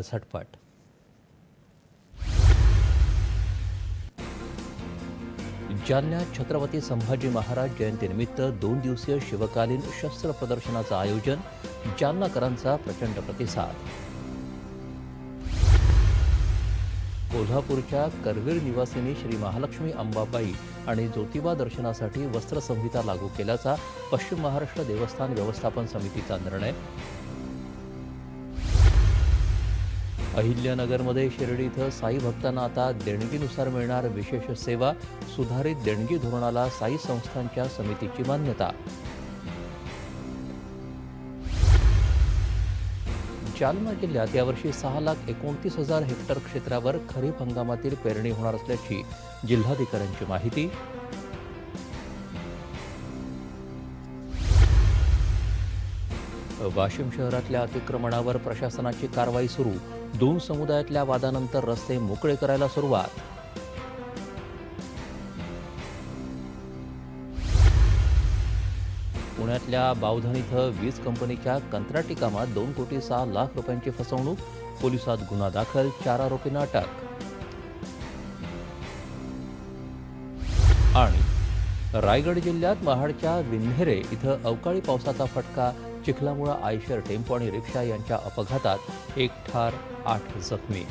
झटपट जालन्यात छत्रपती संभाजी महाराज जयंतीनिमित्त दोन दिवसीय शिवकालीन शस्त्र प्रदर्शनाचं आयोजन जालनाकरांचा प्रचंड प्रतिसाद. कोल्हापूरच्या करवीर निवासिनी श्री महालक्ष्मी अंबाबाई आणि ज्योतिबा दर्शनासाठी वस्त्रसंहिता लागू केल्याचा पश्चिम महाराष्ट्र देवस्थान व्यवस्थापन समितीचा निर्णय अहिल्यानगरमध्ये शिर्डी इथं साई भक्तांना आता देणगीनुसार मिळणार विशेष सेवा सुधारित देणगी धोरणाला साई संस्थांच्या समितीची मान्यता. जालना जिल्ह्यात यावर्षी सहा लाख एकोणतीस हजार हेक्टर क्षेत्रावर खरीप हंगामातील पेरणी होणार असल्याची जिल्हाधिकाऱ्यांची माहिती. वाशिम शहरातल्या अतिक्रमणावर प्रशासनाची कारवाई सुरू. दोन समुदायातल्या वादानंतर रस्ते मोकळे करायला सुरुवात. पुण्यातल्या बावधन इथं वीज कंपनीच्या कंत्राटी कामात दोन कोटी सहा लाख रुपयांची फसवणूक. पोलिसात गुन्हा दाखल चार आरोपींना अटक. आणि रायगड जिल्ह्यात महाडच्या विन्हेरे इथं अवकाळी पावसाचा फटका चिखलामुळा आयशर टेम्पो आणि रिक्षा यांच्या अपघातात एक ठार आठ जखमी.